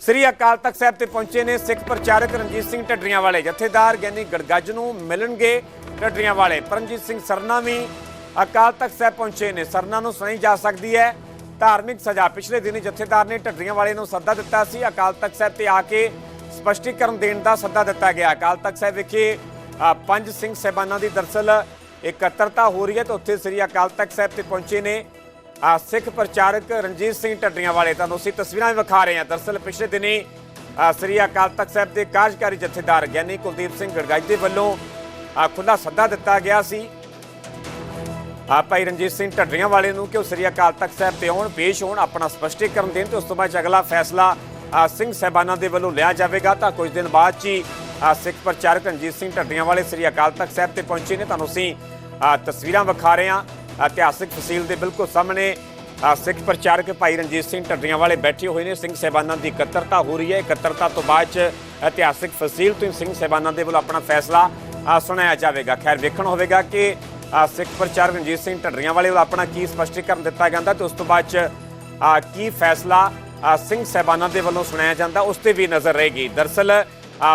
ਸ੍ਰੀ ਅਕਾਲ ਤਖਤ ਸਾਹਿਬ ਤੇ ਪਹੁੰਚੇ ਨੇ ਸਿੱਖ ਪ੍ਰਚਾਰਕ ਰਣਜੀਤ ਸਿੰਘ ਢੱਡਰੀਆਂ ਵਾਲੇ। ਜਥੇਦਾਰ ਗਿਆਨੀ ਗੜਗੱਜ ਨੂੰ ਮਿਲਣਗੇ ਢੱਡਰੀਆਂ ਵਾਲੇ। ਪਰਮਜੀਤ ਸਿੰਘ ਸਰਨਾ ਵੀ ਅਕਾਲ ਤਖਤ ਸਾਹਿਬ ਪਹੁੰਚੇ ਨੇ। ਸਰਨਾ ਨੂੰ ਸੁਣੀ ਜਾ ਸਕਦੀ ਹੈ। ਧਾਰਮਿਕ ਸਜ਼ਾ ਪਿਛਲੇ ਦਿਨੀ ਜਥੇਦਾਰ ਨੇ ਢੱਡਰੀਆਂ ਵਾਲੇ ਨੂੰ ਸੱਦਾ ਦਿੱਤਾ ਸੀ। ਅਕਾਲ ਤਖਤ ਸਾਹਿਬ ਤੇ ਆ ਕੇ ਸਪਸ਼ਟੀਕਰਨ ਦੇਣ ਦਾ ਸੱਦਾ ਦਿੱਤਾ ਗਿਆ। ਅਕਾਲ ਤਖਤ ਸਾਹਿਬ ਵਿਖੇ ਪੰਜ ਸਿੰਘ ਸਹਿਬਾਨਾਂ ਦੀ ਦਰਸਲ ਇਕੱਤਰਤਾ ਹੋ ਰਹੀ ਹੈ ਤੇ ਉੱਥੇ ਸ੍ਰੀ ਅਕਾਲ ਤਖਤ ਸਾਹਿਬ ਤੇ ਪਹੁੰਚੇ ਨੇ। ਆ ਸਿੱਖ ਪ੍ਰਚਾਰਕ ਰਣਜੀਤ ਸਿੰਘ ਢੱਡਰੀਆਂ ਵਾਲੇ ਤੁਹਾਨੂੰ ਅਸੀਂ ਤਸਵੀਰਾਂ ਵੀ ਵਿਖਾ ਰਹੇ ਹਾਂ ਦਰਸਲ ਪਿਛਲੇ ਦਿਨੀ ਸ੍ਰੀ ਅਕਾਲ ਤਖਤ ਸਾਹਿਬ ਦੇ ਕਾਰਜਕਾਰੀ ਜਥੇਦਾਰ ਗਿਆਨੀ ਕੁਲਦੀਪ ਸਿੰਘ ਗੜਗਾਜ ਦੇ ਵੱਲੋਂ ਆ, ਖੁੱਲ੍ਹਾ ਸੱਦਾ ਦਿੱਤਾ ਗਿਆ ਸੀ। ਆ ਭਾਈ ਰਣਜੀਤ ਸਿੰਘ ਢੱਡਰੀਆਂ ਵਾਲੇ ਨੂੰ ਕਿ ਉਹ ਸ੍ਰੀ ਅਕਾਲ ਤਖਤ ਸਾਹਿਬ ਤੇ ਆਉਣ ਪੇਸ਼ ਹੋਣ ਆਪਣਾ ਸਪਸ਼ਟੀਕਰਨ ਦੇਣ ਤੇ ਉਸ ਤੋਂ ਬਾਅਦ 'ਚ ਅਗਲਾ ਫੈਸਲਾ ਸਿੰਘ ਸਹਿਬਾਨਾਂ ਦੇ ਵੱਲੋਂ ਲਿਆ ਜਾਵੇਗਾ। ਤਾਂ ਕੁਝ ਦਿਨ ਬਾਅਦ 'ਚ ਹੀ ਸਿੱਖ ਪ੍ਰਚਾਰਕ ਰਣਜੀਤ ਸਿੰਘ ਢੱਡਰੀਆਂ ਵਾਲੇ ਸ੍ਰੀ ਅਕਾਲ ਤਖਤ ਸਾਹਿਬ ਤੇ ਪਹੁੰਚੇ ਨੇ। ਤੁਹਾਨੂੰ ਅਸੀਂ ਤਸਵੀਰਾਂ ਵਿਖਾ ਰਹੇ ਹਾਂ। ਇਤਿਹਾਸਿਕ ਫਸੀਲ ਦੇ ਬਿਲਕੁਲ ਸਾਹਮਣੇ ਸਿੱਖ ਪ੍ਰਚਾਰਕ ਭਾਈ ਰਣਜੀਤ ਸਿੰਘ ਢੱਡਰੀਆਂ ਵਾਲੇ ਬੈਠੇ ਹੋਏ ਨੇ। ਸਿੰਘ ਸਹਿਬਾਨਾਂ ਦੀ ਇਕੱਤਰਤਾ ਹੋ ਰਹੀ ਹੈ। ਇਕੱਤਰਤਾ ਤੋਂ ਬਾਅਦ 'ਚ ਇਤਿਹਾਸਿਕ ਫਸੀਲ ਤੋਂ ਹੀ ਸਿੰਘ ਸਹਿਬਾਨਾਂ ਦੇ ਵੱਲੋਂ ਆਪਣਾ ਫੈਸਲਾ ਸੁਣਾਇਆ ਜਾਵੇਗਾ। ਖੈਰ, ਵੇਖਣ ਹੋਵੇਗਾ ਕਿ ਸਿੱਖ ਪ੍ਰਚਾਰਕ ਰਣਜੀਤ ਸਿੰਘ ਢੱਡਰੀਆਂ ਵਾਲੇ ਵੱਲੋਂ ਆਪਣਾ ਕੀ ਸਪਸ਼ਟੀਕਰਨ ਦਿੱਤਾ ਜਾਂਦਾ ਤੇ ਉਸ ਤੋਂ ਬਾਅਦ ਚ ਕੀ ਫੈਸਲਾ ਸਿੰਘ ਸਹਿਬਾਨਾਂ ਦੇ ਵੱਲੋਂ ਸੁਣਾਇਆ ਜਾਂਦਾ, ਉਸ ਤੇ ਵੀ ਨਜ਼ਰ ਰਹੇਗੀ। ਦਰਸਲ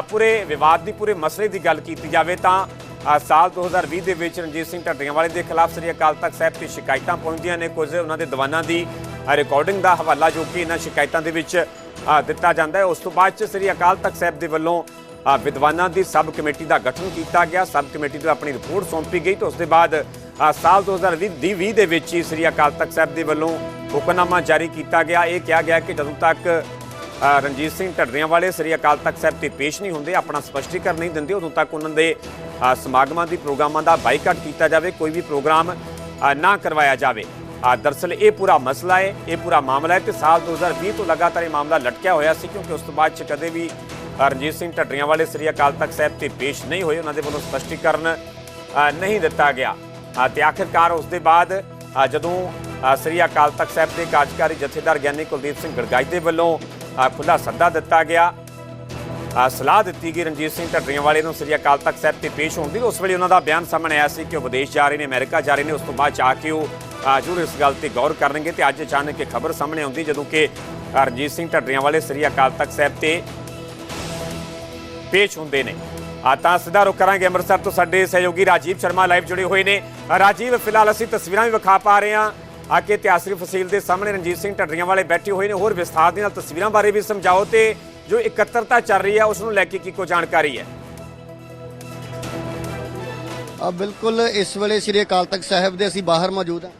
ਪੂਰੇ ਵਿਵਾਦ ਦੀ, ਪੂਰੇ ਮਸਲੇ ਦੀ ਗੱਲ ਕੀਤੀ ਜਾਵੇ ਤਾਂ ਸਾਲ 2020 ਦੇ ਵਿੱਚ ਰਣਜੀਤ ਸਿੰਘ ਢੱਡਰੀਆਂ ਵਾਲੇ ਦੇ ਖਿਲਾਫ ਸ੍ਰੀ ਅਕਾਲ ਤਖਤ ਸਾਹਿਬ ਤੇ ਸ਼ਿਕਾਇਤਾਂ ਪਹੁੰਚਦੀਆਂ ਨੇ। ਕੁਝ ਉਹਨਾਂ ਦੇ ਦੀਵਾਨਾਂ ਦੀ ਆ, ਰਿਕਾਰਡਿੰਗ ਦਾ ਹਵਾਲਾ ਜੋ ਕਿ ਇਹਨਾਂ ਸ਼ਿਕਾਇਤਾਂ ਦੇ ਵਿੱਚ ਦਿੱਤਾ ਜਾਂਦਾ ਹੈ। ਉਸ ਤੋਂ ਬਾਅਦ ਚ ਸ੍ਰੀ ਅਕਾਲ ਤਖਤ ਸਾਹਿਬ ਦੇ ਵੱਲੋਂ ਵਿਦਵਾਨਾਂ ਦੀ ਸਬ ਕਮੇਟੀ ਦਾ ਗਠਨ ਕੀਤਾ ਗਿਆ। ਸਬ ਕਮੇਟੀ ਨੂੰ ਆਪਣੀ ਰਿਪੋਰਟ ਸੌਂਪੀ ਗਈ ਤੇ ਉਸ ਦੇ ਬਾਅਦ ਆ, ਸਾਲ 2020 ਵੀਹ ਦੇ ਵਿੱਚ ਹੀ ਸ੍ਰੀ ਅਕਾਲ ਤਖਤ ਸਾਹਿਬ ਦੇ ਵੱਲੋਂ ਹੁਕਮਨਾਮਾ ਜਾਰੀ ਕੀਤਾ ਗਿਆ। ਇਹ ਕਿਹਾ ਗਿਆ ਕਿ ਜਦੋਂ ਤੱਕ ਰਣਜੀਤ ਸਿੰਘ ਢੱਡਰੀਆਂ ਵਾਲੇ ਸ੍ਰੀ ਅਕਾਲ ਤਖਤ ਸਾਹਿਬ ਤੇ ਪੇਸ਼ ਨਹੀਂ ਹੁੰਦੇ ਆਪਣਾ ਸਪਸ਼ਟੀਕਰਨ ਨਹੀਂ ਦਿੰਦੇ ਉਦੋਂ ਤੱਕ ਉਹਨਾਂ ਦੇ ਸਮਾਗਮਾਂ ਦੀ ਪ੍ਰੋਗਰਾਮਾਂ ਦਾ ਬਾਈਕਾਟ ਕੀਤਾ ਜਾਵੇ ਕੋਈ ਵੀ ਪ੍ਰੋਗਰਾਮ ਨਾ ਕਰਵਾਇਆ ਜਾਵੇ। ਅ, ਦਰਅਸਲ ਇਹ ਪੂਰਾ ਮਸਲਾ ਹੈ ਇਹ ਪੂਰਾ ਮਾਮਲਾ ਹੈ ਕਿ ਸਾਲ 2020 ਤੋਂ ਲਗਾਤਾਰ ਇਹ ਮਾਮਲਾ ਲਟਕਿਆ ਹੋਇਆ ਸੀ ਕਿਉਂਕਿ ਉਸ ਤੋਂ ਬਾਅਦ ਚ ਕਦੇ ਵੀ ਰਣਜੀਤ ਸਿੰਘ ਢੱਡਰੀਆਂ ਵਾਲੇ ਸ੍ਰੀ ਅਕਾਲ ਤਖਤ ਸਾਹਿਬ ਤੇ ਪੇਸ਼ ਨਹੀਂ ਹੋਏ ਉਹਨਾਂ ਦੇ ਵੱਲੋਂ ਸਪਸ਼ਟੀਕਰਨ ਨਹੀਂ ਦਿੱਤਾ ਗਿਆ। ਅ, ਤੇ ਆਖਿਰਕਾਰ ਉਸ ਦੇ ਬਾਅਦ ਜਦੋਂ ਸ੍ਰੀ ਅਕਾਲ ਤਖਤ ਸਾਹਿਬ ਦੇ ਕਾਰਜਕਾਰੀ ਜਥੇਦਾਰ ਗਿਆਨੀ ਕੁਲਦੀਪ ਸਿੰਘ ਗੜਗਾਈ ਦੇ ਵੱਲੋਂ ਅ, ਖੁੱਲ੍ਹਾ ਸੱਦਾ ਦਿੱਤਾ ਗਿਆ। ਸਲਾਹ ਦਿੱਤੀ ਗਈ ਰਣਜੀਤ ਸਿੰਘ ਢੱਡਰੀਆਂ ਵਾਲੇ ਨੂੰ। ਸ੍ਰੀ ਅਕਾਲ ਤਖਤ ਸਾਹਿਬ ਤੇ ਪੇਸ਼ ਹੋਣ ਦੀ। ਉਸ ਵੇਲੇ ਉਹਨਾਂ ਦਾ ਬਿਆਨ ਸਾਹਮਣੇ ਆਇਆ ਸੀ ਕਿ ਉਹ ਵਿਦੇਸ਼ ਜਾ ਰਹੇ ਨੇ ਅਮਰੀਕਾ ਜਾ ਰਹੇ ਨੇ। ਉਸ ਤੋਂ ਬਾਅਦ 'ਚ ਆ ਕੇ ਉਹ ਜ਼ਰੂਰ ਇਸ ਗੱਲ ਤੇ ਗੌਰ ਕਰਨਗੇ ਤੇ ਅੱਜ ਅਚਾਨਕ ਇਹ ਖਬਰ ਸਾਹਮਣੇ ਆਉਂਦੀ ਜਦੋਂ ਕਿ ਰਣਜੀਤ ਸਿੰਘ ਢੱਡਰੀਆਂ ਵਾਲੇ ਸ੍ਰੀ ਅਕਾਲ ਤਖਤ ਸਾਹਿਬ ਤੇ ਪੇਸ਼ ਹੁੰਦੇ ਨੇ। ਆ ਤਾਂ ਸਿੱਧਾ ਰੁਕ ਕਰਾਂਗੇ ਅੰਮ੍ਰਿਤਸਰ ਤੋਂ ਸਾਡੇ ਸਹਿਯੋਗੀ ਰਾਜੀਵ ਸ਼ਰਮਾ ਲਾਈਵ ਜੁੜੇ ਹੋਏ ਨੇ। ਰਾਜੀਵ ਫਿਲਹਾਲ ਅਸੀਂ ਤਸਵੀਰਾਂ ਵੀ ਵਿਖਾ ਪਾ ਰਹੇ ਹਾਂ। ਆ ਕੇ ਇਤਿਹਾਸਿਕ ਫਸੀਲ ਦੇ ਸਾਹਮਣੇ ਰਣਜੀਤ ਸਿੰਘ ਢੱਡਰੀਆਂ ਵਾਲੇ ਬੈਠੇ ਹੋਏ ਨੇ। ਹੋਰ ਵਿਸਥਾਰ ਦੇ ਨਾਲ ਤਸਵੀਰਾਂ ਬਾਰੇ ਵੀ ਸਮਝਾਓ ਤੇ ਜੋ ਇਕੱਤਰਤਾ ਚੱਲ ਰਹੀ ਹੈ, ਉਸ ਨੂੰ ਲੈ ਕੇ ਕੀ ਕੋ ਜਾਣਕਾਰੀ ਹੈ? ਆ ਬਿਲਕੁਲ ਇਸ ਵੇਲੇ ਸ੍ਰੀ ਅਕਾਲ ਤਖਤ ਸਾਹਿਬ ਦੇ ਅਸੀਂ ਬਾਹਰ ਮੌਜੂਦ ਹਾਂ।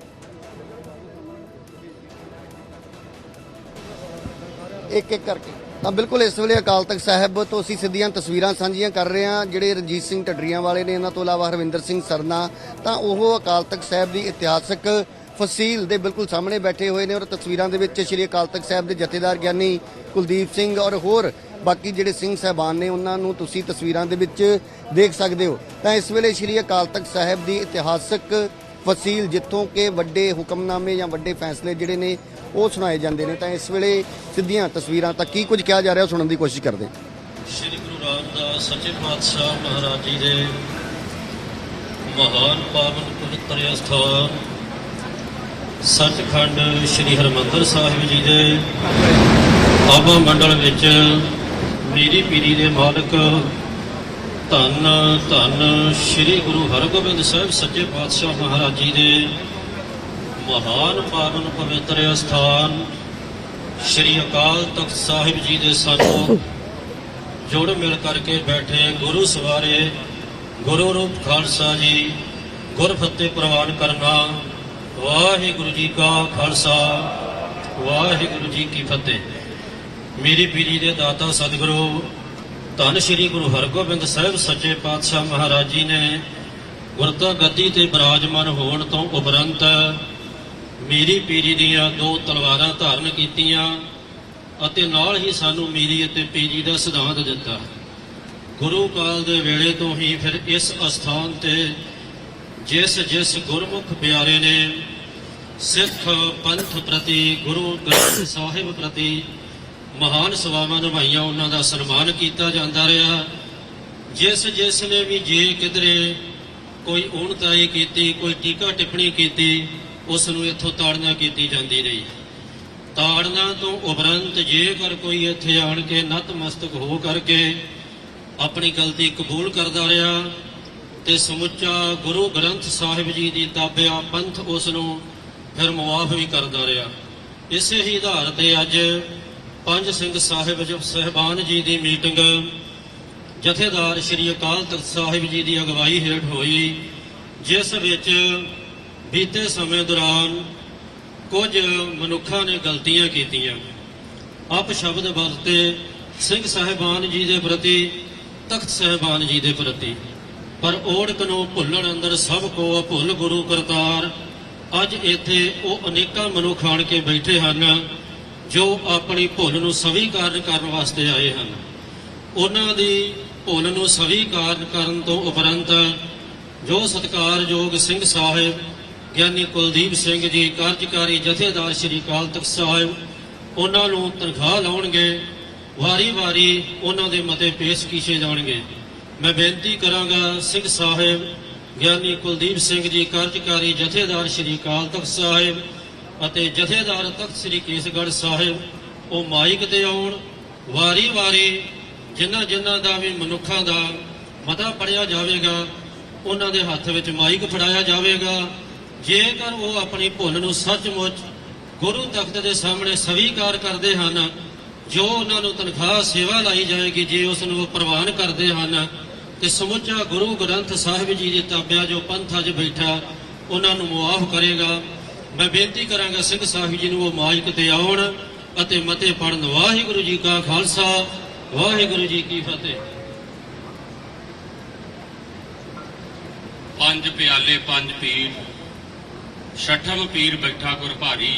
ਇੱਕ ਇੱਕ ਕਰਕੇ। ਤਾਂ ਬਿਲਕੁਲ ਇਸ ਵੇਲੇ ਅਕਾਲ ਤਖਤ ਸਾਹਿਬ ਤੋਂ ਅਸੀਂ ਸਿੱਧੀਆਂ ਤਸਵੀਰਾਂ ਸਾਂਝੀਆਂ ਕਰ ਰਹੇ ਹਾਂ, ਜਿਹੜੇ ਰਣਜੀਤ ਸਿੰਘ ਢੱਡਰੀਆਂ ਵਾਲੇ ਨੇ। ਇਹਨਾਂ ਤੋਂ ਇਲਾਵਾ ਹਰਵਿੰਦਰ ਸਿੰਘ ਸਰਨਾ, ਤਾਂ ਉਹ ਅਕਾਲ ਤਖਤ ਸਾਹਿਬ ਦੀ ਇਤਿਹਾਸਕ ਫਸੀਲ ਦੇ ਬਿਲਕੁਲ ਸਾਹਮਣੇ ਬੈਠੇ ਹੋਏ ਨੇ ਔਰ ਤਸਵੀਰਾਂ ਦੇ ਵਿੱਚ ਸ੍ਰੀ ਅਕਾਲ ਤਖਤ ਸਾਹਿਬ ਦੇ ਜਥੇਦਾਰ ਗਿਆਨੀ ਕੁਲਦੀਪ ਸਿੰਘ ਔਰ ਹੋਰ ਬਾਕੀ ਜਿਹੜੇ ਸਿੰਘ ਸਹਿਬਾਨ ਨੇ, ਉਹਨਾਂ ਨੂੰ ਤੁਸੀਂ ਤਸਵੀਰਾਂ ਦੇ ਵਿੱਚ ਦੇਖ ਸਕਦੇ ਹੋ। ਤਾਂ ਇਸ ਵੇਲੇ ਸ੍ਰੀ ਅਕਾਲ ਤਖਤ ਸਾਹਿਬ ਦੀ ਇਤਿਹਾਸਕ ਫਸੀਲ ਜਿੱਥੋਂ ਕਿ ਵੱਡੇ ਹੁਕਮਨਾਮੇ ਜਾਂ ਵੱਡੇ ਫੈਸਲੇ ਜਿਹੜੇ ਨੇ, ਉਹ ਸੁਣਾਏ ਜਾਂਦੇ ਨੇ। ਤਾਂ ਇਸ ਵੇਲੇ ਸਿੱਧੀਆਂ ਤਸਵੀਰਾਂ ਤੱਕ ਕੀ ਕੁਝ ਕਿਹਾ ਜਾ ਰਿਹਾ, ਉਹ ਸੁਣਨ ਦੀ ਕੋਸ਼ਿਸ਼ ਕਰਦੇ ਸ੍ਰੀ ਗੁਰੂ ਰਾਮਦਾਸ ਸੱਚੇ ਪਾਤਸ਼ਾਹ ਮਹਾਰਾਜ ਜੀ ਦੇ ਮਹਾਨ ਪਾਵਨ ਪਵਿੱਤਰ ਅਸਥਾਨ ਸੱਚਖੰਡ ਸ੍ਰੀ ਹਰਮੰਦਰ ਸਾਹਿਬ ਜੀ ਦੇ ਆਬਾ ਮੰਡਲ ਵਿੱਚ ਮੇਰੀ ਪੀਰੀ ਦੇ ਮਾਲਕ ਧੰਨ ਧੰਨ ਸ੍ਰੀ ਗੁਰੂ ਹਰਗੋਬਿੰਦ ਸਾਹਿਬ ਸੱਚੇ ਪਾਤਸ਼ਾਹ ਮਹਾਰਾਜ ਜੀ ਦੇ ਮਹਾਨ ਪਾਵਨ ਪਵਿੱਤਰ ਅਸਥਾਨ ਸ੍ਰੀ ਅਕਾਲ ਤਖਤ ਸਾਹਿਬ ਜੀ ਦੇ ਸਾਨੂੰ ਜੁੜ ਮਿਲ ਕਰਕੇ ਬੈਠੇ ਗੁਰੂ ਸਵਾਰੇ, ਗੁਰੂ ਰੂਪ ਖਾਲਸਾ ਜੀ ਗੁਰ ਫਤਿਹ ਪ੍ਰਵਾਨ ਕਰਨਾ ਵਾਹਿਗੁਰੂ ਜੀ ਕਾ ਖਾਲਸਾ, ਵਾਹਿਗੁਰੂ ਜੀ ਕੀ ਫਤਿਹ। ਮੇਰੀ ਪੀਰੀ ਦੇ ਦਾਤਾ ਸਤਿਗੁਰੂ, ਧੰਨ ਸ਼੍ਰੀ ਗੁਰੂ ਹਰਗੋਬਿੰਦ ਸਾਹਿਬ ਸੱਚੇ ਪਾਤਸ਼ਾਹ ਮਹਾਰਾਜ ਜੀ ਨੇ ਗੁਰਤਾ ਗੱਦੀ ਤੇ ਬਿਰਾਜਮਾਨ ਹੋਣ ਤੋਂ ਉਪਰੰਤ ਮੇਰੀ ਪੀਰੀ ਦੀਆਂ ਦੋ ਤਲਵਾਰਾਂ ਧਾਰਨ ਕੀਤੀਆਂ ਅਤੇ ਨਾਲ ਹੀ ਸਾਨੂੰ ਮੀਰੀ ਅਤੇ ਪੀਰੀ ਦਾ ਸਿਧਾਂਤ ਦਿੱਤਾ। ਗੁਰੂ ਕਾਲ ਦੇ ਵੇਲੇ ਤੋਂ ਹੀ ਫਿਰ ਇਸ ਅਸਥਾਨ ਤੇ ਜਿਸ ਜਿਸ ਗੁਰਮੁਖ ਪਿਆਰੇ ਨੇ ਸਿੱਖ ਪੰਥ ਪ੍ਰਤੀ, ਗੁਰੂ ਗ੍ਰੰਥ ਸਾਹਿਬ ਪ੍ਰਤੀ ਮਹਾਨ ਸੇਵਾਵਾਂ ਨਿਭਾਈਆਂ, ਉਹਨਾਂ ਦਾ ਸਨਮਾਨ ਕੀਤਾ ਜਾਂਦਾ ਰਿਹਾ। ਜਿਸ ਜਿਸ ਨੇ ਵੀ ਜੇ ਕਿਧਰੇ ਕੋਈ ਊਣਤਾਈ ਕੀਤੀ, ਕੋਈ ਟੀਕਾ ਟਿੱਪਣੀ ਕੀਤੀ, ਉਸ ਨੂੰ ਇੱਥੋਂ ਤਾੜਨਾ ਕੀਤੀ ਜਾਂਦੀ ਰਹੀ। ਤਾੜਨਾ ਤੋਂ ਉਪਰੰਤ ਜੇਕਰ ਕੋਈ ਇੱਥੇ ਆਣ ਕੇ ਨਤਮਸਤਕ ਹੋ ਕਰਕੇ ਆਪਣੀ ਗਲਤੀ ਕਬੂਲ ਕਰਦਾ ਰਿਹਾ, ਤੇ ਸਮੁੱਚਾ ਗੁਰੂ ਗ੍ਰੰਥ ਸਾਹਿਬ ਜੀ ਦੀ ਤਾਬਿਆ ਪੰਥ ਉਸ ਨੂੰ ਫਿਰ ਮੁਆਫ ਵੀ ਕਰਦਾ ਰਿਹਾ। ਇਸੇ ਹੀ ਆਧਾਰ ਤੇ ਅੱਜ ਪੰਜ ਸਿੰਘ ਸਾਹਿਬ ਜੋ ਸਹਿਬਾਨ ਜੀ ਦੀ ਮੀਟਿੰਗ ਜਥੇਦਾਰ ਸ੍ਰੀ ਅਕਾਲ ਤਖਤ ਸਾਹਿਬ ਜੀ ਦੀ ਅਗਵਾਈ ਹੇਠ ਹੋਈ, ਜਿਸ ਵਿੱਚ ਬੀਤੇ ਸਮੇਂ ਦੌਰਾਨ ਕੁਝ ਮਨੁੱਖਾਂ ਨੇ ਗਲਤੀਆਂ ਕੀਤੀਆਂ। ਆਪ ਸ਼ਬਦ ਵਰਤੇ ਸਿੰਘ ਸਾਹਿਬਾਨ ਜੀ ਦੇ ਪ੍ਰਤੀ, ਤਖਤ ਸਾਹਿਬਾਨ ਜੀ ਦੇ ਪ੍ਰਤੀ। ਪਰ ਓੜਕ ਨੂੰ ਭੁੱਲਣ ਅੰਦਰ ਸਭ ਕੋ ਭੁੱਲ ਗੁਰੂ ਕਰਤਾਰ ਅੱਜ ਇੱਥੇ ਉਹ ਅਨੇਕਾਂ ਮਨੁੱਖ ਆਣ ਕੇ ਬੈਠੇ ਹਨ, ਜੋ ਆਪਣੀ ਭੁੱਲ ਨੂੰ ਸਵੀਕਾਰ ਕਰਨ ਵਾਸਤੇ ਆਏ ਹਨ। ਉਹਨਾਂ ਦੀ ਭੁੱਲ ਨੂੰ ਸਵੀਕਾਰ ਕਰਨ ਤੋਂ ਉਪਰੰਤ ਜੋ ਸਤਿਕਾਰਯੋਗ ਸਿੰਘ ਸਾਹਿਬ, ਗਿਆਨੀ ਕੁਲਦੀਪ ਸਿੰਘ ਜੀ, ਕਾਰਜਕਾਰੀ ਜਥੇਦਾਰ ਸ੍ਰੀ ਅਕਾਲ ਤਖਤ ਸਾਹਿਬ, ਉਹਨਾਂ ਨੂੰ ਤਨਖਾਹ ਲਾਉਣਗੇ, ਵਾਰੀ-ਵਾਰੀ ਉਹਨਾਂ ਦੇ ਮਤੇ ਪੇਸ਼ ਕੀਤੇ ਜਾਣਗੇ। ਮੈਂ ਬੇਨਤੀ ਕਰਾਂਗਾ, ਸਿੰਘ ਸਾਹਿਬ ਗਿਆਨੀ ਕੁਲਦੀਪ ਸਿੰਘ ਜੀ ਕਾਰਜਕਾਰੀ ਜਥੇਦਾਰ ਸ੍ਰੀ ਅਕਾਲ ਤਖਤ ਸਾਹਿਬ ਅਤੇ ਜਥੇਦਾਰ ਤਖਤ ਸ੍ਰੀ ਕੇਸਗੜ੍ਹ ਸਾਹਿਬ, ਉਹ ਮਾਈਕ ਤੇ ਆਉਣ ਵਾਰੀ-ਵਾਰੀ ਜਿਨ੍ਹਾਂ ਜਿਨ੍ਹਾਂ ਦਾ ਵੀ ਮਨੁੱਖਾਂ ਦਾ ਮਤਾ ਪੜਿਆ ਜਾਵੇਗਾ, ਉਹਨਾਂ ਦੇ ਹੱਥ ਵਿੱਚ ਮਾਈਕ ਫੜਾਇਆ ਜਾਵੇਗਾ। ਜੇਕਰ ਉਹ ਆਪਣੀ ਭੁੱਲ ਨੂੰ ਸੱਚਮੁੱਚ ਗੁਰੂ ਤਖਤ ਦੇ ਸਾਹਮਣੇ ਸਵੀਕਾਰ ਕਰਦੇ ਹਨ, ਜੋ ਉਹਨਾਂ ਨੂੰ ਤਨਖਾਹ ਸੇਵਾ ਲਾਈ ਜਾਏਗੀ, ਜੇ ਉਸ ਨੂੰ ਉਹ ਪ੍ਰਵਾਨ ਕਰਦੇ ਹਨ ਤੇ ਸਮੁੱਚਾ ਗੁਰੂ ਗ੍ਰੰਥ ਸਾਹਿਬ ਜੀ ਦੇ ਤਾਬਿਆ ਜੋ ਪੰਥ ਅੱਜ ਬੈਠਾ, ਉਹਨਾਂ ਨੂੰ ਮੁਆਫ ਕਰੇਗਾ। ਮੈਂ ਬੇਨਤੀ ਕਰਾਂਗਾ ਸਿੰਘ ਸਾਹਿਬ ਜੀ ਨੂੰ ਉਹ ਮਾਈਕ ਤੇ ਆਉਣ ਅਤੇ ਮਤੇ ਪੜਨ ਵਾਹਿਗੁਰੂ ਜੀ ਕਾ ਖਾਲਸਾ, ਵਾਹਿਗੁਰੂ ਜੀ ਕੀ ਫਤਿਹ। ਪੰਜ ਪਿਆਲੇ, ਪੰਜ ਪੀਰ, ਛਠਮ ਪੀਰ ਬੈਠਾ ਗੁਰ ਭਾਰੀ।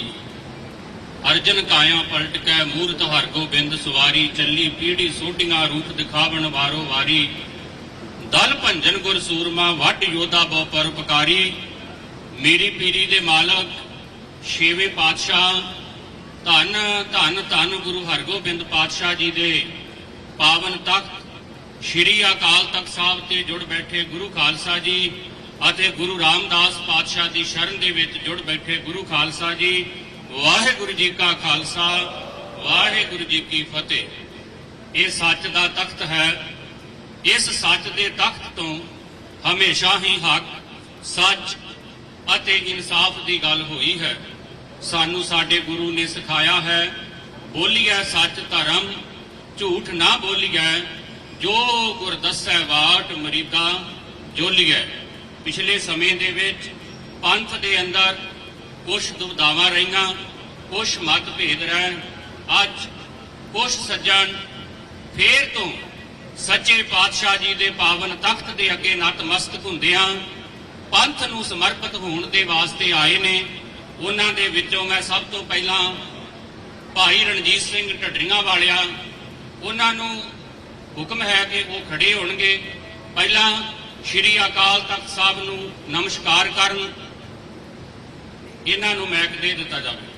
ਅਰਜਨ ਕਾਇਆ ਪਲਟ ਕੈ ਮੂਰਤ ਹਰ ਗੋਬਿੰਦ ਸਵਾਰੀ, ਚੱਲੀ ਪੀੜੀ ਸੋਢੀਆਂ ਰੂਪ ਦਿਖਾਵਣ ਵਾਰੋ ਵਾਰੀ। ਦਲ ਭੰਜਨ ਗੁਰ ਸੂਰਮਾ ਵੱਡ ਯੋਧਾ ਬਹੁ ਪਰਉਪਕਾਰੀ, ਮੇਰੀ ਪੀਰੀ ਦੇ ਮਾਲਕ, ਛੇਵੇਂ ਪਾਤਸ਼ਾਹ, ਧੰਨ ਧੰਨ ਧੰਨ ਗੁਰੂ ਹਰਗੋਬਿੰਦ ਪਾਤਸ਼ਾਹ ਜੀ ਦੇ ਪਾਵਨ ਤਖਤ, ਸ਼੍ਰੀ ਅਕਾਲ ਤਖਤ ਸਾਹਿਬ ਤੇ ਜੁੜ ਬੈਠੇ ਗੁਰੂ ਖਾਲਸਾ ਜੀ ਅਤੇ ਗੁਰੂ ਰਾਮਦਾਸ ਪਾਤਸ਼ਾਹ ਦੀ ਸ਼ਰਨ ਦੇ ਵਿੱਚ ਜੁੜ ਬੈਠੇ ਗੁਰੂ ਖਾਲਸਾ ਜੀ, ਵਾਹਿਗੁਰੂ ਜੀ ਕਾ ਖਾਲਸਾ, ਵਾਹਿਗੁਰੂ ਜੀ ਕੀ ਫਤਿਹ। ਇਹ ਸੱਚ ਦਾ ਤਖਤ ਹੈ। ਇਸ ਸੱਚ ਦੇ ਤਖਤ ਤੋਂ ਹਮੇਸ਼ਾ ਹੀ ਹੱਕ, ਸੱਚ ਅਤੇ ਇਨਸਾਫ ਦੀ ਗੱਲ ਹੋਈ ਹੈ। ਸਾਨੂੰ ਸਾਡੇ ਗੁਰੂ ਨੇ ਸਿਖਾਇਆ ਹੈ, ਬੋਲੀਐ ਸੱਚ ਧਰਮ, ਝੂਠ ਨਾ ਬੋਲੀਐ, ਜੋ ਗੁਰ ਦੱਸੈ ਬਾਟ ਮਰੀਦਾ ਜੋਲੀਐ। ਪਿਛਲੇ ਸਮੇਂ ਦੇ ਵਿੱਚ ਪੰਥ ਦੇ ਅੰਦਰ ਕੁਛ ਦੁਬਦਾਵਾਂ ਰਹੀਆਂ, ਕੁਛ ਮਤਭੇਦ ਰਹਿ ਅੱਜ ਕੁਛ ਸੱਜਣ ਫੇਰ ਤੋਂ ਸੱਚੇ ਪਾਤਸ਼ਾਹ ਜੀ ਦੇ ਪਾਵਨ ਤਖਤ ਦੇ ਅੱਗੇ ਨਤਮਸਤਕ ਹੁੰਦਿਆਂ ਪੰਥ ਨੂੰ ਸਮਰਪਿਤ ਹੋਣ ਦੇ ਵਾਸਤੇ ਆਏ ਨੇ। ਉਹਨਾਂ ਦੇ ਵਿੱਚੋਂ ਮੈਂ ਸਭ ਤੋਂ ਪਹਿਲਾਂ ਭਾਈ ਰਣਜੀਤ ਸਿੰਘ ਢੱਡਰੀਆਂ ਵਾਲਿਆ, ਉਹਨਾਂ ਨੂੰ ਹੁਕਮ ਹੈ ਕਿ ਉਹ ਖੜੇ ਹੋਣਗੇ। ਪਹਿਲਾਂ ਸ਼੍ਰੀ ਅਕਾਲ ਤਖਤ ਸਾਹਿਬ ਨੂੰ ਨਮਸਕਾਰ ਕਰਨ। ਇਹਨਾਂ ਨੂੰ ਮੈਕ ਦੇ ਦਿੱਤਾ ਜਾਵੇ।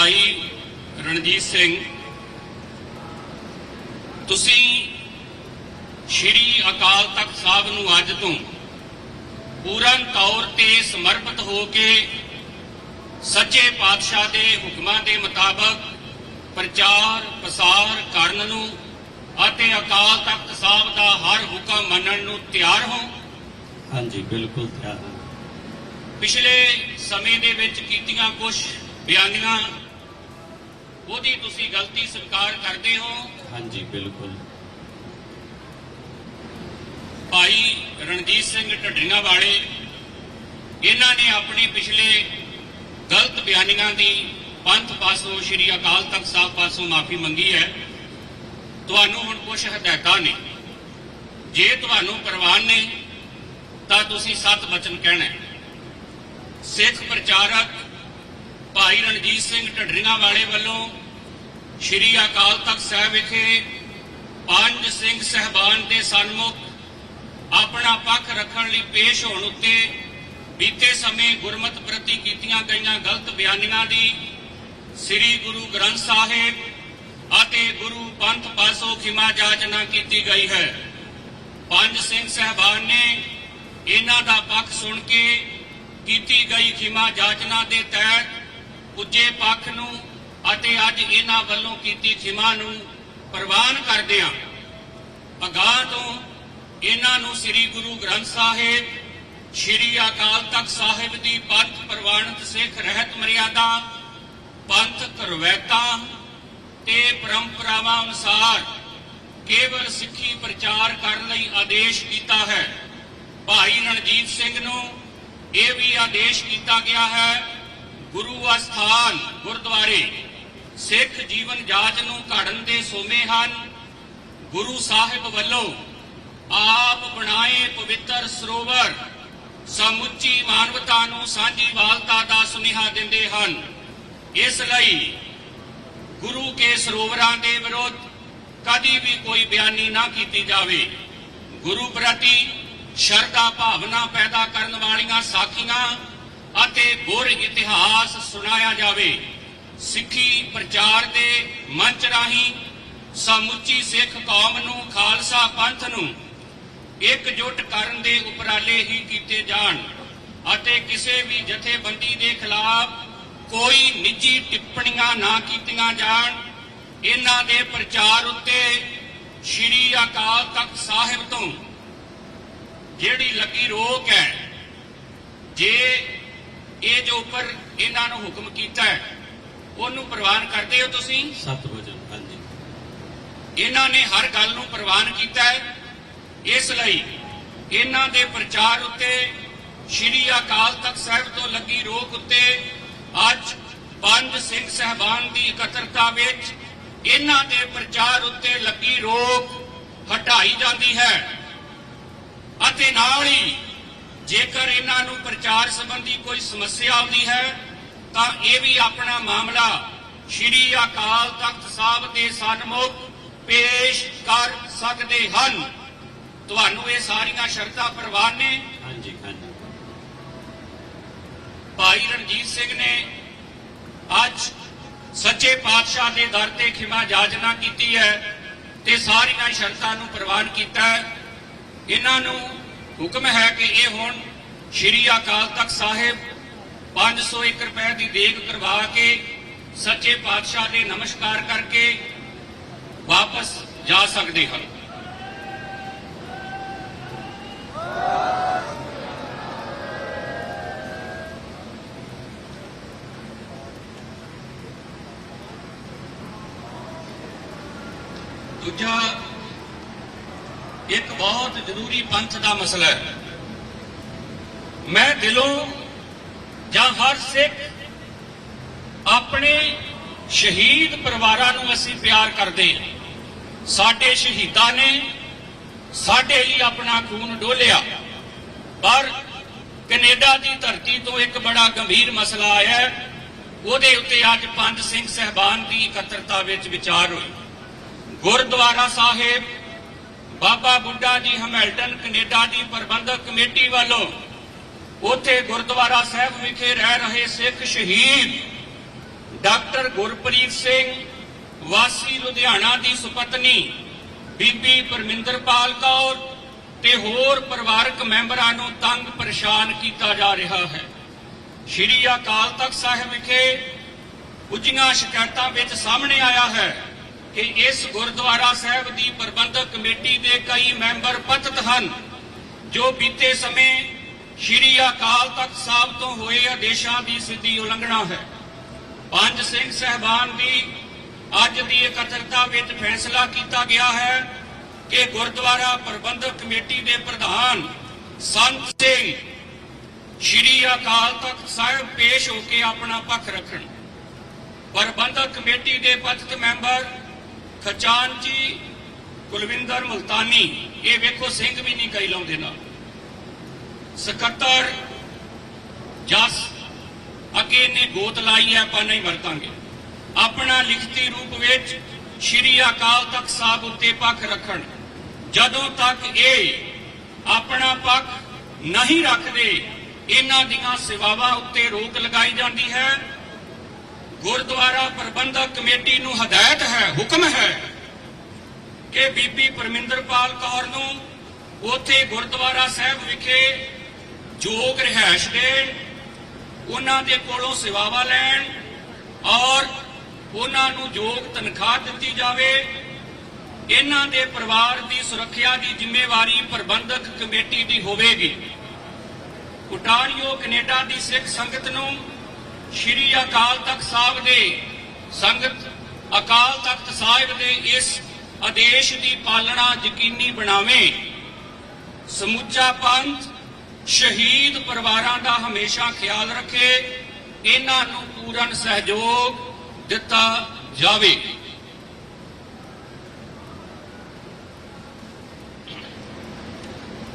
ਭਾਈ ਰਣਜੀਤ ਸਿੰਘ ਤੁਸੀਂ ਸ਼੍ਰੀ ਅਕਾਲ ਤਖਤ ਸਾਹਿਬ ਨੂੰ ਅੱਜ ਤੋਂ ਪੂਰਨ ਤੌਰ ਤੇ ਸਮਰਪਿਤ ਹੋ ਕੇ ਸੱਚੇ ਪਾਤਸ਼ਾਹ ਦੇ ਹੁਕਮਾਂ ਦੇ ਮੁਤਾਬਕ ਪ੍ਰਚਾਰ ਪ੍ਰਸਾਰ ਕਰਨ ਨੂੰ ਅਤੇ ਅਕਾਲ ਤਖਤ ਸਾਹਿਬ ਦਾ ਹਰ ਹੁਕਮ ਮੰਨਣ ਨੂੰ ਤਿਆਰ ਹੋ? ਹਾਂਜੀ ਬਿਲਕੁਲ ਤਿਆਰ ਹਾਂ। ਪਿਛਲੇ ਸਮੇਂ ਦੇ ਵਿੱਚ ਕੀਤੀਆਂ ਕੁਝ ਬਿਆਨੀਆਂ ਉਹਦੀ ਤੁਸੀਂ ਗਲਤੀ ਸਵੀਕਾਰ ਕਰਦੇ ਹੋ? ਹਾਂਜੀ ਬਿਲਕੁਲ। ਭਾਈ ਰਣਜੀਤ ਸਿੰਘ ਢੱਡਰੀਆਂ ਵਾਲੇ ਇਹਨਾਂ ਨੇ ਆਪਣੀ ਪਿਛਲੇ ਗਲਤ ਬਿਆਨੀਆਂ ਦੀ ਪੰਥ ਪਾਸੋਂ ਸ਼੍ਰੀ ਅਕਾਲ ਤਖਤ ਸਾਹਿਬ ਪਾਸੋਂ ਮਾਫੀ ਮੰਗੀ ਹੈ। ਤੁਹਾਨੂੰ ਹੁਣ ਕੁਝ ਹਦਾਇਤਾਂ ਨੇ। ਜੇ ਤੁਹਾਨੂੰ ਪ੍ਰਵਾਨ ਨੇ ਤਾਂ ਤੁਸੀਂ ਸੱਤ ਬਚਨ ਕਹਿਣਾ। ਸਿੱਖ ਪ੍ਰਚਾਰਕ ਭਾਈ ਰਣਜੀਤ ਸਿੰਘ ਢੱਡਰੀਆਂ ਵਾਲੇ ਵੱਲੋਂ ਸ਼੍ਰੀ ਅਕਾਲ ਤਖਤ ਸਾਹਿਬ ਵਿਖੇ ਪੰਜ ਸਿੰਘ ਸਹਿਬਾਨ ਦੇ ਸਨਮੁਖ ਆਪਣਾ ਪੱਖ ਰੱਖਣ ਲਈ ਪੇਸ਼ ਹੋਣ ਉੱਤੇ ਬੀਤੇ ਸਮੇਂ ਗੁਰਮਤ ਪ੍ਰਤੀ ਕੀਤੀਆਂ ਗਈਆਂ ਗਲਤ ਬਿਆਨੀਆਂ ਦੀ ਸ੍ਰੀ ਗੁਰੂ ਗ੍ਰੰਥ ਸਾਹਿਬ ਅਤੇ ਗੁਰੂ ਪੰਥ ਪਾਸੋਂ ਖਿਮਾ ਜਾਚਨਾ ਕੀਤੀ ਗਈ ਹੈ। ਪੰਜ ਸਿੰਘ ਸਹਿਬਾਨ ਨੇ ਇਹਨਾਂ ਦਾ ਪੱਖ ਸੁਣ ਕੇ ਕੀਤੀ ਗਈ ਖਿਮਾ ਜਾਚਨਾ ਦੇ ਤਹਿਤ ਪੁੱਜੇ ਪੱਖ ਨੂੰ ਅਤੇ ਅੱਜ ਇਹਨਾਂ ਵੱਲੋਂ ਕੀਤੀ ਖਿਮਾ ਨੂੰ ਪ੍ਰਵਾਨ ਕਰਦਿਆਂ ਅਗਾਹ ਤੋਂ ਇਹਨਾਂ ਨੂੰ ਸ੍ਰੀ ਗੁਰੂ ਗ੍ਰੰਥ ਸਾਹਿਬ, ਸ੍ਰੀ ਅਕਾਲ ਤਖਤ ਸਾਹਿਬ ਦੀ ਪੰਥ ਪ੍ਰਵਾਨਿਤ ਸਿੱਖ ਰਹਿਤ ਮਰਿਆਦਾ, ਪੰਥ ਰਵੈਤਾਂ ਤੇ ਪਰੰਪਰਾਵਾਂ ਅਨੁਸਾਰ ਕੇਵਲ ਸਿੱਖੀ ਪ੍ਰਚਾਰ ਕਰਨ ਲਈ ਆਦੇਸ਼ ਕੀਤਾ ਹੈ। ਭਾਈ ਰਣਜੀਤ ਸਿੰਘ ਨੂੰ ਇਹ ਵੀ ਆਦੇਸ਼ ਕੀਤਾ ਗਿਆ ਹੈ, ਗੁਰੂ ਅਸਥਾਨ ਗੁਰਦੁਆਰੇ। ਸਿੱਖ ਜੀਵਨ ਜਾਚ ਨੂੰ ਘੜਨ ਦੇ ਸੋਮੇ ਹਨ। ਗੁਰੂ ਸਾਹਿਬ ਵੱਲੋਂ ਆਪ ਬਣਾਏ ਪਵਿੱਤਰ ਸਰੋਵਰ ਸਮੁੱਚੀ ਮਾਨਵਤਾ ਨੂੰ ਸਾਂਝੀਵਾਲਤਾ ਦਾ ਸੁਨੇਹਾ ਦਿੰਦੇ ਹਨ। ਇਸ ਲਈ ਗੁਰੂ ਕੇ ਸਰੋਵਰਾਂ ਦੇ ਵਿਰੁੱਧ ਕਦੀ ਵੀ ਕੋਈ ਬਿਆਨੀ ਨਾ ਕੀਤੀ ਜਾਵੇ। ਗੁਰੂ ਪ੍ਰਤੀ ਸ਼ਰਧਾ ਭਾਵਨਾ ਪੈਦਾ ਕਰਨ ਵਾਲੀਆਂ ਸਾਖੀਆਂ ਅਤੇ ਗੁਰ ਇਤਿਹਾਸ ਸੁਣਾਇਆ ਜਾਵੇ। ਸਿੱਖੀ ਪ੍ਰਚਾਰ ਦੇ ਮੰਚ ਰਾਹੀਂ ਸਮੁੱਚੀ ਸਿੱਖ ਕੌਮ ਨੂੰ, ਖਾਲਸਾ ਪੰਥ ਨੂੰ ਇਕਜੁੱਟ ਕਰਨ ਦੇ ਉਪਰਾਲੇ ਹੀ ਕੀਤੇ ਜਾਣ ਅਤੇ ਕਿਸੇ ਵੀ ਜਥੇਬੰਦੀ ਦੇ ਖਿਲਾਫ ਕੋਈ ਨਿੱਜੀ ਟਿੱਪਣੀਆਂ ਨਾ ਕੀਤੀਆਂ ਜਾਣ। ਇਹਨਾਂ ਦੇ ਪ੍ਰਚਾਰ ਉੱਤੇ ਸ਼੍ਰੀ ਅਕਾਲ ਤਖਤ ਸਾਹਿਬ ਤੋਂ ਜਿਹੜੀ ਲੱਗੀ ਰੋਕ ਹੈ, ਜੇ ਇਹ ਜੋ ਉੱਪਰ ਇਹਨਾਂ ਨੂੰ ਹੁਕਮ ਕੀਤਾ ਹੈ ਉਹਨੂੰ ਪ੍ਰਵਾਨ ਕਰਦੇ ਹੋ ਤੁਸੀਂ? ਸਤ ਵਜਨ ਹਾਂਜੀ। ਇਹਨਾਂ ਨੇ ਹਰ ਗੱਲ ਨੂੰ ਪ੍ਰਵਾਨ ਕੀਤਾ ਹੈ। ਇਸ ਲਈ ਇਹਨਾਂ ਦੇ ਪ੍ਰਚਾਰ ਉੱਤੇ ਸ਼੍ਰੀ ਅਕਾਲ ਤਖਤ ਸਾਹਿਬ ਤੋਂ ਲੱਗੀ ਰੋਕ ਉੱਤੇ ਅੱਜ ਪੰਜ ਸਿੰਘ ਸਹਿਬਾਨ ਦੀ ਇਕੱਤਰਤਾ ਵਿੱਚ ਇਹਨਾਂ ਦੇ ਪ੍ਰਚਾਰ ਉੱਤੇ ਲੱਗੀ ਰੋਕ ਹਟਾਈ ਜਾਂਦੀ ਹੈ। ਅਤੇ ਨਾਲ ਹੀ ਜੇਕਰ ਇਹਨਾਂ ਨੂੰ ਪ੍ਰਚਾਰ ਸੰਬੰਧੀ ਕੋਈ ਸਮੱਸਿਆ ਆਉਂਦੀ ਹੈ ਤਾਂ ਇਹ ਵੀ ਆਪਣਾ ਮਾਮਲਾ ਸ਼੍ਰੀ ਅਕਾਲ ਤਖਤ ਸਾਹਿਬ ਦੇ ਸਨਮੁਖ ਪੇਸ਼ ਕਰ ਸਕਦੇ ਹਨ। ਤੁਹਾਨੂੰ ਇਹ ਸਾਰੀਆਂ ਸ਼ਰਤਾਂ ਪ੍ਰਵਾਨ ਨੇ? ਹਾਂਜੀ ਹਾਂਜੀ। ਭਾਈ ਰਣਜੀਤ ਸਿੰਘ ਨੇ ਅੱਜ ਸੱਚੇ ਪਾਤਸ਼ਾਹ ਦੇ ਦਰ ਤੇ ਖਿਮਾ ਜਾਚਨਾ ਕੀਤੀ ਹੈ ਤੇ ਸਾਰੀਆਂ ਸ਼ਰਤਾਂ ਨੂੰ ਪ੍ਰਵਾਨ ਕੀਤਾ ਇਹਨਾਂ ਨੂੰ ਹੁਕਮ ਹੈ ਕਿ ਇਹ ਹੁਣ ਸ਼੍ਰੀ ਅਕਾਲ ਤਖਤ ਸਾਹਿਬ 501 ਰੁਪਏ ਦੀ ਦੇਗ ਕਰਵਾ ਕੇ ਸੱਚੇ ਪਾਤਸ਼ਾਹ ਦੇ ਨਮਸਕਾਰ ਕਰਕੇ ਵਾਪਸ ਜਾ ਸਕਦੇ ਹਨ। ਦੂਜਾ, ਇੱਕ ਬਹੁਤ ਜ਼ਰੂਰੀ ਪੰਥ ਦਾ ਮਸਲਾ ਹੈ। ਮੈਂ ਦਿਲੋਂ ਜਾਂ ਹਰ ਸਿੱਖ ਆਪਣੇ ਸ਼ਹੀਦ ਪਰਿਵਾਰਾਂ ਨੂੰ ਅਸੀਂ ਪਿਆਰ ਕਰਦੇ ਹਾਂ। ਸਾਡੇ ਸ਼ਹੀਦਾਂ ਨੇ ਸਾਡੇ ਲਈ ਆਪਣਾ ਖੂਨ ਡੋਲਿਆ। ਪਰ ਕੈਨੇਡਾ ਦੀ ਧਰਤੀ ਤੋਂ ਇੱਕ ਬੜਾ ਗੰਭੀਰ ਮਸਲਾ ਆਇਆ ਉਹਦੇ ਉੱਤੇ ਅੱਜ ਪੰਜ ਸਿੰਘ ਸਹਿਬਾਨ ਦੀ ਇਕੱਤਰਤਾ ਵਿੱਚ ਵਿਚਾਰ ਹੋਈ। ਗੁਰਦੁਆਰਾ ਸਾਹਿਬ, ਬਾਬਾ ਬੁੱਢਾ ਜੀ ਹਮੈਲਟਨ ਕੈਨੇਡਾ ਦੀ ਪ੍ਰਬੰਧਕ ਕਮੇਟੀ ਵੱਲੋਂ ਉਥੇ ਗੁਰਦੁਆਰਾ ਸਾਹਿਬ ਵਿਖੇ ਰਹਿ ਰਹੇ ਸਿੱਖ ਸ਼ਹੀਦ ਡਾਕਟਰ ਗੁਰਪ੍ਰੀਤ ਸਿੰਘ, ਵਾਸੀ ਲੁਧਿਆਣਾ ਦੀ ਸੁਪਤਨੀ, ਬੀਬੀ ਪਰਮਿੰਦਰਪਾਲ ਕੌਰ ਤੇ ਹੋਰ ਪਰਿਵਾਰਕ ਮੈਂਬਰਾਂ ਨੂੰ ਤੰਗ ਪਰੇਸ਼ਾਨ ਕੀਤਾ ਜਾ ਰਿਹਾ ਹੈ। ਸ਼੍ਰੀ ਅਕਾਲ ਤਖਤ ਸਾਹਿਬ ਵਿਖੇ ਉੱਚੀਆਂ ਸ਼ਿਕਾਇਤਾਂ ਵਿੱਚ ਸਾਹਮਣੇ ਆਇਆ ਹੈ ਕਿ ਇਸ ਗੁਰਦੁਆਰਾ ਸਾਹਿਬ ਦੀ ਪ੍ਰਬੰਧਕ ਕਮੇਟੀ ਦੇ ਕਈ ਮੈਂਬਰ ਪਤਿਤ ਹਨ ਜੋ ਬੀਤੇ ਸਮੇਂ ਸ਼੍ਰੀ ਅਕਾਲ ਤਖਤ ਸਾਹਿਬ ਤੋਂ ਹੋਏ ਆਦੇਸ਼ਾਂ ਦੀ ਸਿੱਧੀ ਉਲੰਘਣਾ ਹੈ। ਪੰਜ ਸਿੰਘ ਸਹਿਬਾਨ ਦੀ ਅੱਜ ਦੀ ਇਕੱਤਰਤਾ ਵਿੱਚ ਫੈਸਲਾ ਕੀਤਾ ਗਿਆ ਹੈ ਕਿ ਗੁਰਦੁਆਰਾ ਪ੍ਰਬੰਧਕ ਕਮੇਟੀ ਦੇ ਪ੍ਰਧਾਨ ਸੰਤ ਸਿੰਘ ਸ਼੍ਰੀ ਅਕਾਲ ਤਖਤ ਸਾਹਿਬ ਪੇਸ਼ ਹੋ ਕੇ ਆਪਣਾ ਪੱਖ ਰੱਖਣ। ਪ੍ਰਬੰਧਕ ਕਮੇਟੀ ਦੇ ਪਤਿਤ ਮੈਂਬਰ ਖਜ਼ਾਨਜੀ ਕੁਲਵਿੰਦਰ ਮੁਲਤਾਨੀ, ਇਹ ਵੇਖੋ ਸਿੰਘ ਵੀ ਨਹੀਂ ਕਈ ਲਾਉਂਦੇ ਨਾਲ। ਸਕੱਤਰ ਜਸ ਅੱਗੇ ਨੇ ਗੋਤ ਲਾਈ ਹੈ, ਆਪਾਂ ਨਹੀਂ ਵਰਤਾਂਗੇ। ਆਪਣਾ ਲਿਖਤੀ ਰੂਪ ਵਿੱਚ ਸ਼੍ਰੀ ਅਕਾਲ ਤਖਤ ਸਾਹਿਬ ਉੱਤੇ ਪੱਖ ਰੱਖਣ। ਜਦੋਂ ਤੱਕ ਇਹ ਆਪਣਾ ਪੱਖ ਨਹੀਂ ਰੱਖਦੇ, ਇਹਨਾਂ ਦੀਆਂ ਸੇਵਾਵਾਂ ਉੱਤੇ ਰੋਕ ਲਗਾਈ ਜਾਂਦੀ ਹੈ। ਗੁਰਦੁਆਰਾ ਪ੍ਰਬੰਧਕ ਕਮੇਟੀ ਨੂੰ ਹਦਾਇਤ ਹੈ, ਹੁਕਮ ਹੈ ਕਿ ਬੀਬੀ ਪਰਮਿੰਦਰਪਾਲ ਕੌਰ ਨੂੰ ਉਥੇ ਗੁਰਦੁਆਰਾ ਸਾਹਿਬ ਵਿਖੇ ਯੋਗ ਰਹਿائش ਦੇਣ, ਉਹਨਾਂ ਦੇ ਕੋਲੋਂ ਸੇਵਾਵਾਂ ਲੈਣ ਔਰ ਉਹਨਾਂ ਨੂੰ ਯੋਗ ਤਨਖਾਹ ਦਿੱਤੀ ਜਾਵੇ, ਇਹਨਾਂ ਦੇ ਪਰਿਵਾਰ ਦੀ ਸੁਰੱਖਿਆ ਦੀ ਜ਼ਿੰਮੇਵਾਰੀ ਪ੍ਰਬੰਧਕ ਕਮੇਟੀ ਦੀ ਹੋਵੇਗੀ। ਉਟਾਰੀਓ ਕੈਨੇਡਾ ਦੀ ਸਿੱਖ ਸੰਗਤ ਨੂੰ ਸ਼੍ਰੀ ਅਕਾਲ ਤਖਤ ਸਾਹਿਬ ਦੇ ਸੰਗਤ, ਅਕਾਲ ਤਖਤ ਸਾਹਿਬ ਦੇ ਇਸ ਆਦੇਸ਼ ਦੀ ਪਾਲਣਾ ਯਕੀਨੀ ਬਣਾਵੇ। ਸਮੁੱਚਾ ਪੰਥ ਸ਼ਹੀਦ ਪਰਿਵਾਰਾਂ ਦਾ ਹਮੇਸ਼ਾ ਖਿਆਲ ਰੱਖੇ, ਇਹਨਾਂ ਨੂੰ ਪੂਰਨ ਸਹਿਯੋਗ ਦਿੱਤਾ ਜਾਵੇ।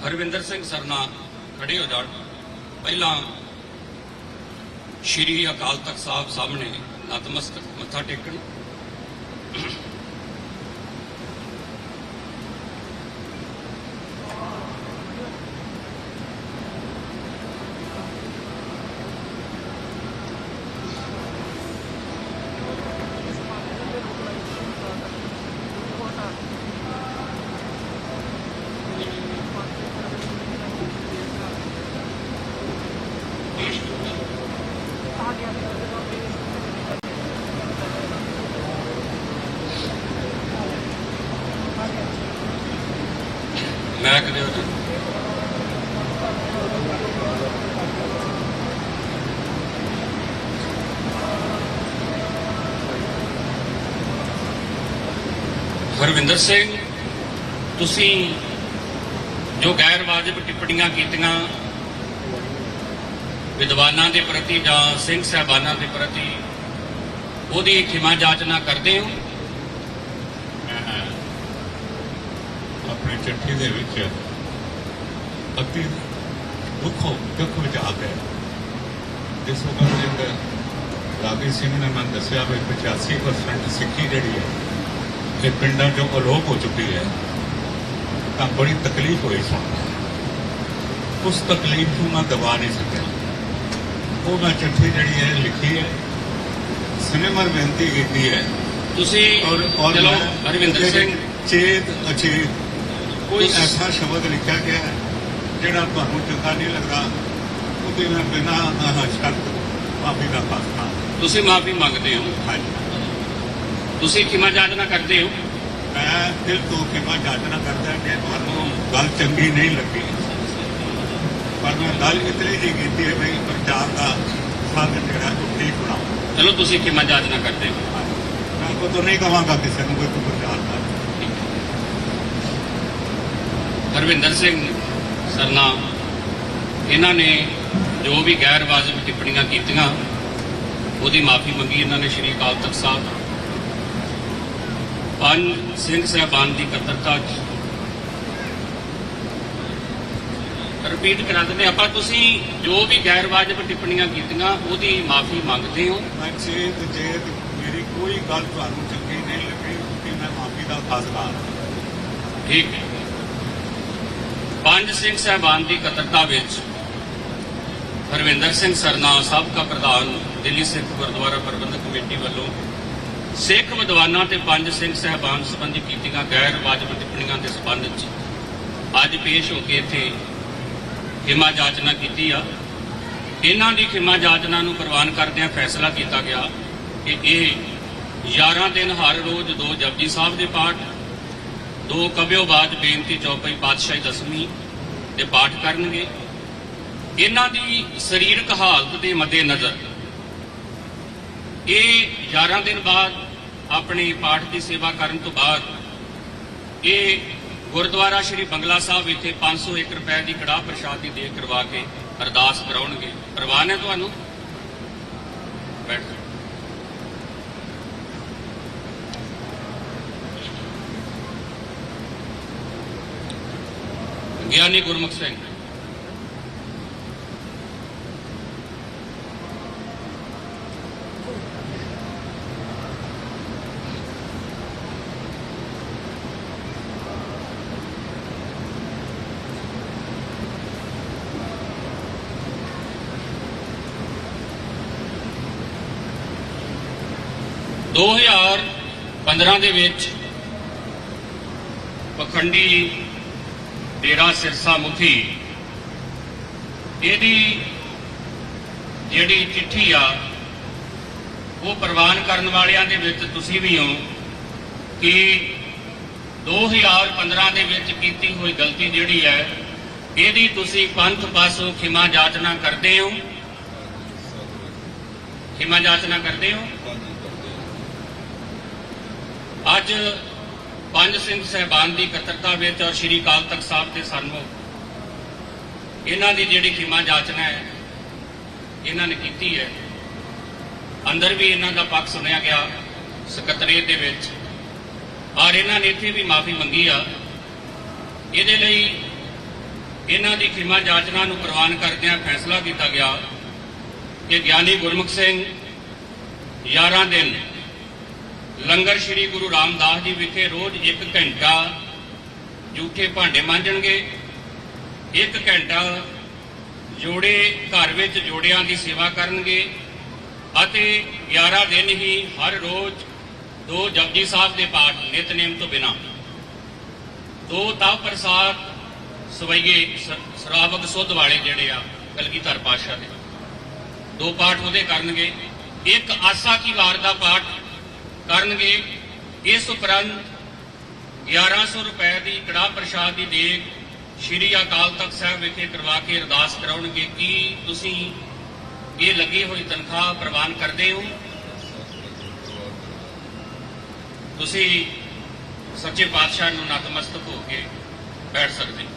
ਹਰਵਿੰਦਰ ਸਿੰਘ ਸਰਨਾ ਖੜੇ ਹੋ ਜਾਣ। ਪਹਿਲਾਂ ਸ਼੍ਰੀ ਅਕਾਲ ਤਖਤ ਸਾਹਿਬ ਸਾਹਮਣੇ ਨਤਮਸਤਕ ਮੱਥਾ ਟੇਕਣ ਮੈਂ ਕਦੇ ਹੋ ਜਾਣ ਹਰਵਿੰਦਰ ਸਿੰਘ, ਤੁਸੀਂ ਜੋ ਗੈਰ ਵਾਜਬ ਟਿੱਪਣੀਆਂ ਕੀਤੀਆਂ ਵਿਦਵਾਨਾਂ ਦੇ ਪ੍ਰਤੀ ਜਾਂ ਸਿੰਘ ਸਾਹਿਬਾਨਾਂ ਦੇ ਪ੍ਰਤੀ ਉਹਦੀ ਖਿਮਾ ਜਾਚਨਾ ਕਰਦੇ ਹੋ? ਮੈਂ ਆਪਣੀ ਚਿੱਠੀ ਦੇ ਵਿੱਚ ਅਤੀ ਦੁੱਖੋਂ ਦੁੱਖ ਵਿੱਚ ਆ ਗਿਆ ਜਿਸ ਵਕਤ ਇੱਕ ਰਾਬੀ ਸਿੰਘ ਨੇ ਮੈਨੂੰ ਦੱਸਿਆ ਵੀ 85% ਸਿੱਖੀ ਜਿਹੜੀ ਹੈ ਇਹ ਪਿੰਡਾਂ ਚੋਂ ਅਲੋਪ ਹੋ ਚੁੱਕੀ ਹੈ ਤਾਂ ਬੜੀ ਤਕਲੀਫ ਹੋਈ ਸੁਣ ਕੇ। ਉਸ ਤਕਲੀਫ ਨੂੰ ਮੈਂ ਦਬਾ ਨਹੀਂ ਸਕਿਆ। ਉਹ ਮੈਂ ਚਿੱਠੀ ਜਿਹੜੀ ਹੈ ਲਿਖੀ ਹੈ ਸਿਨੇਮਰ ਬੇਨਤੀ ਕੀਤੀ ਹੈ। ਤੁਸੀਂ ਔਰ ਔਰ ਚਲੋ ਹਰਵਿੰਦਰ ਸਿੰਘ। ਚੇਤ ਅਚੇਤ ਕੋਈ ਐਸਾ ਸ਼ਬਦ ਲਿਖਿਆ ਗਿਆ ਹੈ ਜਿਹੜਾ ਤੁਹਾਨੂੰ ਚੰਗਾ ਨਹੀਂ ਲੱਗਦਾ ਉਹਦੇ ਮੈਂ ਬਿਨਾਂ ਆਹ ਸ਼ਰਤ ਮਾਫੀ ਦਾ ਪਾਸਾ। ਤੁਸੀਂ ਮਾਫੀ ਮੰਗਦੇ ਹੋ। ਹਾਂਜੀ। ਤੁਸੀਂ ਖਿਮਾ ਜਾਚਨਾ ਕਰਦੇ ਹੋ? ਮੈਂ ਦਿਲ ਤੋਂ ਕਿਮਾ ਜਾਚਨਾ ਕਰਦਾ ਕਿ ਤੁਹਾਨੂੰ ਗੱਲ ਚੰਗੀ ਨਹੀਂ ਲੱਗੀ। ਪਰ ਮੈਂ ਗੱਲ ਇਤਨੀ ਜੀ ਕੀਤੀ ਹੈ ਵੀ ਪ੍ਰਚਾਰ ਦਾ ਸਾਧਨ ਜਿਹੜਾ ਠੀਕ ਬਣਾਓ ਚਲੋ ਤੁਸੀਂ ਖਿਮਾ ਜਾਚਨਾ ਕਰਦੇ ਹੋ। ਮੈਂ ਕੋ ਤਾਂ ਨਹੀਂ ਕਹਾਂਗਾ ਕਿਸੇ ਨੂੰ ਕੋਈ ਪ੍ਰਚਾਰ ਦਾ ਹਰਵਿੰਦਰ ਸਿੰਘ ਸਰਨਾ ਇਹਨਾਂ ਨੇ ਜੋ ਵੀ ਗੈਰ ਵਾਜਬ ਟਿੱਪਣੀਆਂ ਕੀਤੀਆਂ ਉਹਦੀ ਮਾਫੀ ਮੰਗੀ ਇਹਨਾਂ ਨੇ ਸ਼੍ਰੀ ਅਕਾਲ ਤਖਤ ਸਾਹਿਬ ਪੰਜ ਸਿੰਘ ਸਾਹਿਬਾਨ ਦੀ ਕਤਰਤਾ ਰਿਪੀਟ ਕਰਾ ਦਿੰਦੇ ਆਪਾਂ ਤੁਸੀਂ ਜੋ ਵੀ ਗੈਰ ਵਾਜਬ ਟਿੱਪਣੀਆਂ ਕੀਤੀਆਂ ਉਹਦੀ ਮਾਫੀ ਮੰਗਦੇ ਹੋ। ਮੈਂ ਚੇਤ ਚੇਤ ਮੇਰੀ ਕੋਈ ਗੱਲ ਤੁਹਾਨੂੰ ਚੰਗੀ ਨਹੀਂ ਲੱਗੀ ਕਿ ਮੈਂ ਮਾਫੀ ਦਾ ਫਾਸਲਾ ਠੀਕ ਹੈ। ਪੰਜ ਸਿੰਘ ਸਾਹਿਬਾਨ ਦੀ ਕਤਰਤਾ ਵਿੱਚ ਹਰਵਿੰਦਰ ਸਿੰਘ ਸਰਨਾ ਸਾਬਕਾ ਪ੍ਰਧਾਨ ਦਿੱਲੀ ਸਿੱਖ ਗੁਰਦੁਆਰਾ ਪ੍ਰਬੰਧਕ ਕਮੇਟੀ ਵੱਲੋਂ ਸਿੱਖ ਵਿਦਵਾਨਾਂ ਤੇ ਪੰਜ ਸਿੰਘ ਸਾਹਿਬਾਨ ਸੰਬੰਧੀ ਕੀਤੀਆਂ ਗੈਰ ਵਾਜਬ ਟਿੱਪਣੀਆਂ ਦੇ ਸੰਬੰਧ ਵਿੱਚ ਅੱਜ ਪੇਸ਼ ਹੋ ਕੇ ਇੱਥੇ ਖਿਮਾ ਜਾਚਨਾ ਕੀਤੀ ਆ। ਇਹਨਾਂ ਦੀ ਖਿਮਾ ਜਾਚਨਾ ਨੂੰ ਪ੍ਰਵਾਨ ਕਰਦਿਆਂ ਫੈਸਲਾ ਕੀਤਾ ਗਿਆ ਕਿ ਇਹ 11 ਦਿਨ ਹਰ ਰੋਜ਼ ਦੋ ਜਪਜੀ ਸਾਹਿਬ ਦੇ ਪਾਠ, ਦੋ ਕਬਿਓਬਾਦ ਬੇਨਤੀ ਚੌਪਈ ਪਾਤਸ਼ਾਹੀ ਦਸਵੀਂ ਦੇ ਪਾਠ ਕਰਨਗੇ। ਇਹਨਾਂ ਦੀ ਸਰੀਰਕ ਹਾਲਤ ਦੇ ਮੱਦੇ ਨਜ਼ਰ ਇਹ 11 ਦਿਨ ਬਾਅਦ ਆਪਣੀ ਪਾਠ ਦੀ ਸੇਵਾ ਕਰਨ ਤੋਂ ਬਾਅਦ ਇਹ ਗੁਰਦੁਆਰਾ ਸ਼੍ਰੀ ਬੰਗਲਾ ਸਾਹਿਬ ਵਿਖੇ 501 ਰੁਪਏ ਦੀ ਕੜਾਹ ਪ੍ਰਸ਼ਾਦ ਦੀ ਦੇਖ ਕਰਵਾ ਕੇ ਅਰਦਾਸ ਕਰਾਉਣਗੇ। ਪ੍ਰਵਾਨ ਹੈ ਤੁਹਾਨੂੰ? ਬੈਠ ਗਿਆਨੀ ਗੁਰਮੁਖ ਸਿੰਘ ਦੋ ਹਜ਼ਾਰ 15 ਦੇ ਵਿੱਚ ਪਖੰਡੀ ਡੇਰਾ ਸਿਰਸਾ ਮੁਖੀ ਇਹਦੀ ਜਿਹੜੀ ਚਿੱਠੀ ਆ, ਉਹ ਪ੍ਰਵਾਨ ਕਰਨ ਵਾਲਿਆਂ ਦੇ ਵਿੱਚ ਤੁਸੀਂ ਵੀ ਹੋ ਕਿ 2015 ਦੇ ਵਿੱਚ ਕੀਤੀ ਹੋਈ ਗਲਤੀ ਜਿਹੜੀ ਹੈ, ਇਹਦੀ ਤੁਸੀਂ ਪੰਥ ਪਾਸੋਂ ਖਿਮਾ ਜਾਚਨਾ ਕਰਦੇ ਹੋ? ਖਿਮਾ ਜਾਚਨਾ ਕਰਦੇ ਹੋ? ਅੱਜ ਪੰਜ ਸਿੰਘ ਸਹਿਬਾਨ ਦੀ ਇਕੱਤਰਤਾ ਵਿੱਚ ਔਰ ਸ਼੍ਰੀ ਅਕਾਲ ਤਖਤ ਸਾਹਿਬ ਦੇ ਸਨਮੁਖ ਇਹਨਾਂ ਦੀ ਜਿਹੜੀ ਖਿਮਾ ਜਾਚਨਾ ਹੈ, ਇਹਨਾਂ ਨੇ ਕੀਤੀ ਹੈ। ਅੰਦਰ ਵੀ ਇਹਨਾਂ ਦਾ ਪੱਖ ਸੁਣਿਆ ਗਿਆ ਸਕੱਤਰੇਤ ਦੇ ਵਿੱਚ। ਔਰ ਇਹਨਾਂ ਨੇ ਇੱਥੇ ਵੀ ਮਾਫੀ ਮੰਗੀ ਆ। ਇਹਦੇ ਲਈ ਇਹਨਾਂ ਦੀ ਖਿਮਾ ਜਾਚਨਾ ਨੂੰ ਪ੍ਰਵਾਨ ਕਰਦਿਆਂ ਫੈਸਲਾ ਕੀਤਾ ਗਿਆ ਕਿ ਗਿਆਨੀ ਗੁਰਮੁਖ ਸਿੰਘ 11 ਦਿਨ ਲੰਗਰ ਸ੍ਰੀ ਗੁਰੂ ਰਾਮਦਾਸ ਜੀ ਵਿਖੇ ਰੋਜ਼ 1 ਘੰਟਾ ਜੂਠੇ ਭਾਂਡੇ ਮਾਂਜਣਗੇ। 1 ਘੰਟਾ ਜੋੜੇ ਘਰ ਵਿੱਚ ਜੋੜਿਆਂ ਦੀ ਸੇਵਾ ਕਰਨਗੇ ਅਤੇ 11 ਦਿਨ ਹੀ ਹਰ ਰੋਜ਼ ਦੋ ਜਪਜੀ ਸਾਹਿਬ ਦੇ ਪਾਠ ਨਿਤਨੇਮ ਤੋਂ ਬਿਨਾ। ਦੋ ਤਵ ਪ੍ਰਸਾਦ ਸਵਈਏ ਸਰਾਵਕ ਸ਼ਰਾਬਕ ਸੁੱਧ ਵਾਲੇ ਜਿਹੜੇ ਆ ਕਲਗੀਧਰ ਪਾਤਸ਼ਾਹ ਦੇ। ਦੋ ਪਾਠ ਉਹਦੇ ਕਰਨਗੇ। ਇੱਕ ਆਸਾ ਕੀ ਵਾਰ ਦਾ ਪਾਠ ਕਰਨਗੇ, ਇਸ ਉਪਰੰਤ 1100 ਰੁਪਏ ਦੀ ਕੜਾ ਪ੍ਰਸ਼ਾਦ ਦੀ ਦੇਗ ਸ਼੍ਰੀ ਅਕਾਲ ਤਖਤ ਸਾਹਿਬ ਵਿਖੇ ਕਰਵਾ ਕੇ ਅਰਦਾਸ ਕਰਾਉਣਗੇ। ਕਿ ਤੁਸੀਂ ਇਹ ਲੱਗੀ ਹੋਈ ਤਨਖਾਹ ਪ੍ਰਵਾਨ ਕਰਦੇ ਹੋ? ਤੁਸੀਂ ਸੱਚੇ ਪਾਤਸ਼ਾਹ ਨੂੰ ਨਤਮਸਤਕ ਹੋ ਕੇ ਬੈਠ ਸਕਦੇ ਹੋ।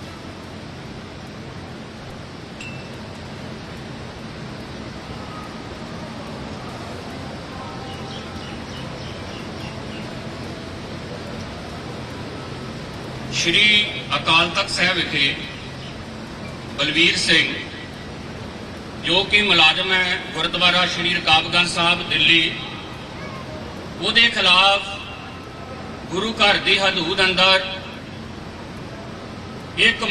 ਸ਼੍ਰੀ ਅਕਾਲ ਤਖਤ ਸਾਹਿਬ ਵਿਖੇ ਬਲਵੀਰ ਸਿੰਘ, ਜੋ ਕਿ ਮੁਲਾਜ਼ਮ ਹੈ ਗੁਰਦੁਆਰਾ ਸ਼੍ਰੀ ਰਕਾਬਗੰਜ ਸਾਹਿਬ, ਦਿੱਲੀ, ਉਹਦੇ ਖਿਲਾਫ ਗੁਰੂ ਘਰ ਦੀ ਹਦੂਦ ਅੰਦਰ ਇੱਕ